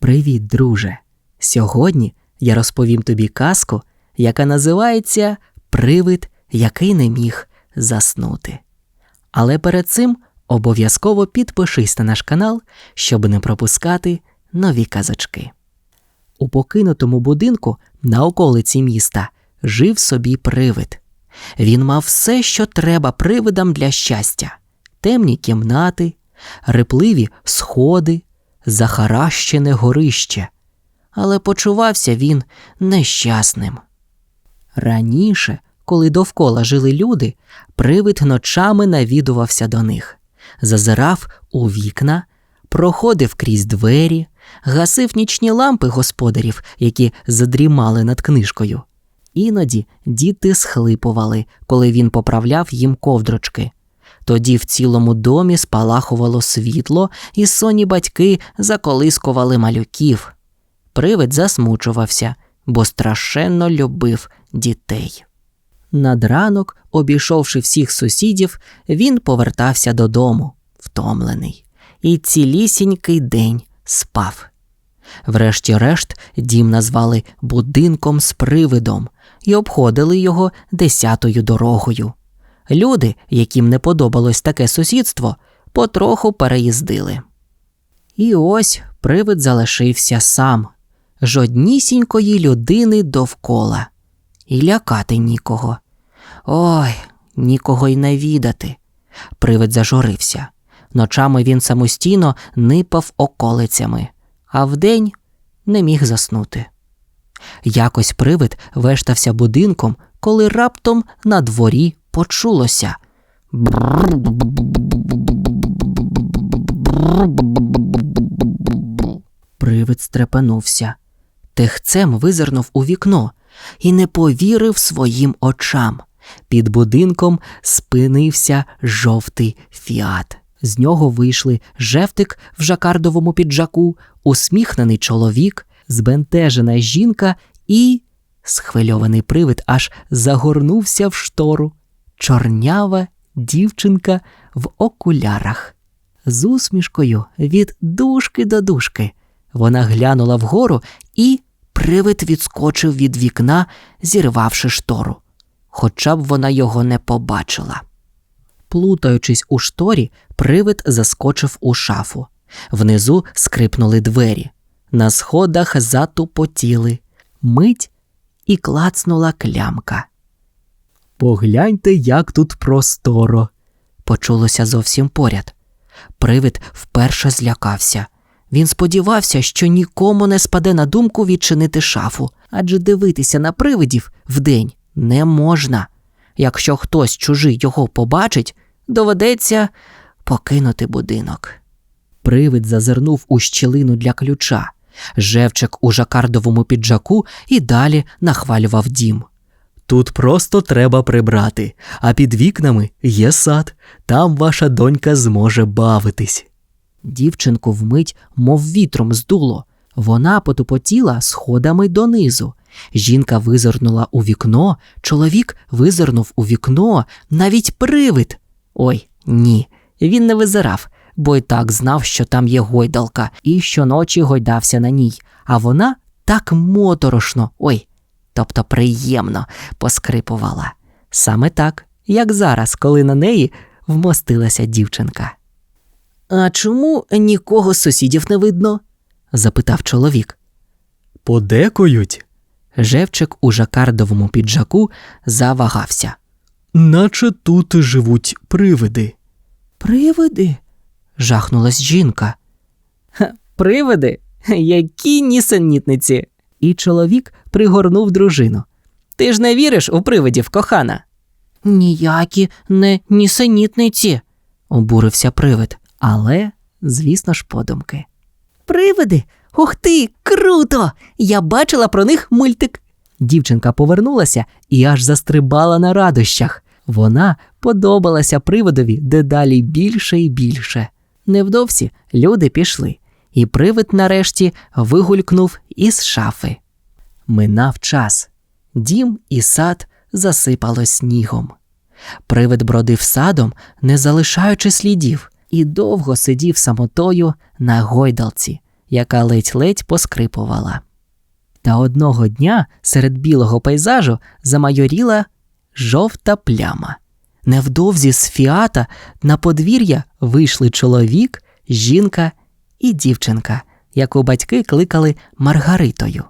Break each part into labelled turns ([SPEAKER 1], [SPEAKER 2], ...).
[SPEAKER 1] Привіт, друже! Сьогодні я розповім тобі казку, яка називається Привид, який не міг заснути. Але перед цим обов'язково підпишись на наш канал, щоб не пропускати нові казочки. У покинутому будинку на околиці міста жив собі привид. Він мав все, що треба привидам для щастя: темні кімнати, репливі сходи, захаращене горище. Але почувався він нещасним. Раніше, коли довкола жили люди, привид ночами навідувався до них, зазирав у вікна, проходив крізь двері, гасив нічні лампи господарів, які задрімали над книжкою. Іноді діти схлипували, коли він поправляв їм ковдрочки. Тоді в цілому домі спалахувало світло, і сонні батьки заколискували малюків. Привид засмучувався, бо страшенно любив дітей. Над ранок, обійшовши всіх сусідів, він повертався додому, втомлений, і цілісінький день спав. Врешті-решт дім назвали будинком з привидом і обходили його десятою дорогою. Люди, яким не подобалось таке сусідство, потроху переїздили. І ось привид залишився сам, жоднісінької людини довкола, і лякати нікого. Ой, нікого й навідати. Привид зажурився. Ночами він самостійно нипав околицями, а вдень не міг заснути. Якось привид вештався будинком, коли раптом на дворі почулося. Привид стрепенувся, техцем визирнув у вікно і не повірив своїм очам. Під будинком спинився жовтий фіат. З нього вийшли жевтик в жакардовому піджаку, усміхнений чоловік, збентежена жінка і схвильований привид аж загорнувся в штору. Чорнява дівчинка в окулярах. З усмішкою від дужки до дужки. Вона глянула вгору, і привид відскочив від вікна, зірвавши штору. Хоча б вона його не побачила. Плутаючись у шторі, привид заскочив у шафу. Внизу скрипнули двері. На сходах затупотіли. Мить і клацнула клямка. Погляньте, як тут просторо, почулося зовсім поряд. Привид вперше злякався. Він сподівався, що нікому не спаде на думку відчинити шафу, адже дивитися на привидів вдень не можна. Якщо хтось чужий його побачить, доведеться покинути будинок. Привид зазирнув у щілину для ключа. Жевчик у жакардовому піджаку і далі нахвалював дім. Тут просто треба прибрати, а під вікнами є сад, там ваша донька зможе бавитись. Дівчинку вмить, мов вітром здуло. Вона потупотіла сходами донизу. Жінка визирнула у вікно, чоловік визирнув у вікно, навіть привид. Ой, ні, він не визирав, бо й так знав, що там є гойдалка, і щоночі гойдався на ній, а вона так моторошно, ой, тобто приємно поскрипувала. Саме так, як зараз, коли на неї вмостилася дівчинка. А чому нікого з сусідів не видно? запитав чоловік. Подекують. Жевчик у жакардовому піджаку завагався. Наче тут живуть привиди. Привиди? жахнулась жінка. Привиди? Які нісенітниці. І чоловік пригорнув дружину. Ти ж не віриш у привидів, кохана? Ніякі не нісенітниці, обурився привид, але, звісно ж, подумки. Привиди? Ух ти, круто! Я бачила про них мультик. Дівчинка повернулася і аж застрибала на радощах. Вона подобалася привидові дедалі більше і більше. Невдовзі люди пішли, і привид нарешті вигулькнув із шафи. Минав час. Дім і сад засипало снігом. Привид бродив садом, не залишаючи слідів, і довго сидів самотою на гойдалці, яка ледь-ледь поскрипувала. Та одного дня серед білого пейзажу замайоріла жовта пляма. Невдовзі з фіата на подвір'я вийшли чоловік, жінка і дівчинка, яку батьки кликали Маргаритою.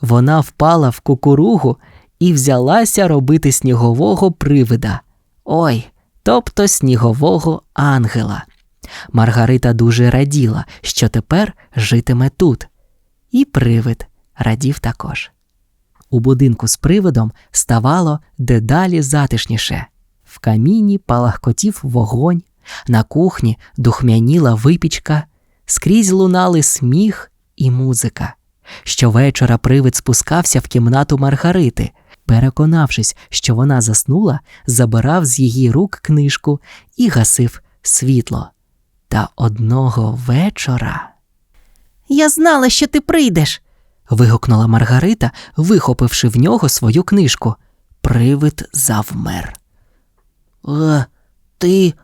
[SPEAKER 1] Вона впала в кукуругу і взялася робити снігового привида. Ой, тобто снігового ангела. Маргарита дуже раділа, що тепер житиме тут. І привид радів також. У будинку з привидом ставало дедалі затишніше. В каміні палахкотів вогонь, на кухні духмяніла випічка, скрізь лунали сміх і музика. Щовечора привид спускався в кімнату Маргарити. Переконавшись, що вона заснула, забирав з її рук книжку і гасив світло. Та одного вечора. Я знала, що ти прийдеш. вигукнула Маргарита, вихопивши в нього свою книжку. Привид завмер. Е, ти.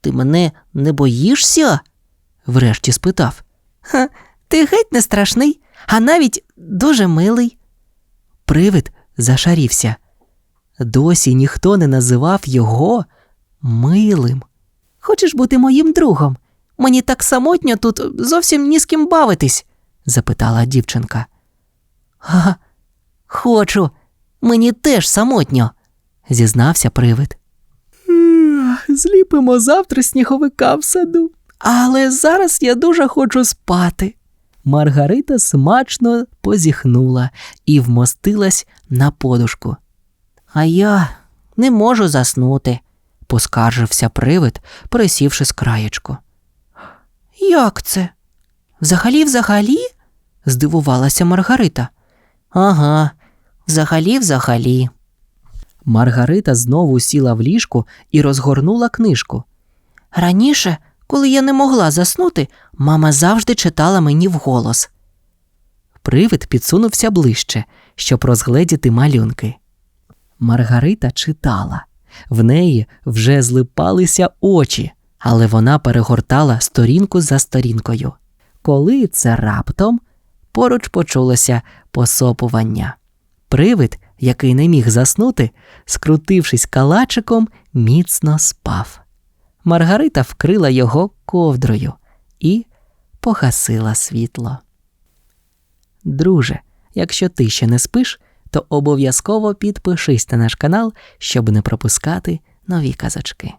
[SPEAKER 1] ти мене не боїшся? Врешті спитав. Ха, ти геть не страшний, а навіть дуже милий. Привид зашарівся. Досі ніхто не називав його милим. Хочеш бути моїм другом? Мені так самотньо тут зовсім ні з ким бавитись? запитала дівчинка. Га, хочу, мені теж самотньо, зізнався привид. Зліпимо завтра сніговика в саду, але зараз я дуже хочу спати. Маргарита смачно позіхнула і вмостилась на подушку. А я не можу заснути, поскаржився привид, присівши з краєчку. Як це? Взагалі, взагалі? здивувалася Маргарита. Ага, взагалі, взагалі. Маргарита знову сіла в ліжку і розгорнула книжку. Раніше, коли я не могла заснути, мама завжди читала мені вголос. Привид підсунувся ближче, щоб розгледіти малюнки. Маргарита читала. В неї вже злипалися очі, але вона перегортала сторінку за сторінкою. Коли це раптом поруч почулося посопування. Привид, який не міг заснути, скрутившись калачиком, міцно спав. Маргарита вкрила його ковдрою і погасила світло. Друже, якщо ти ще не спиш, то обов'язково підпишись на наш канал, щоб не пропускати нові казочки.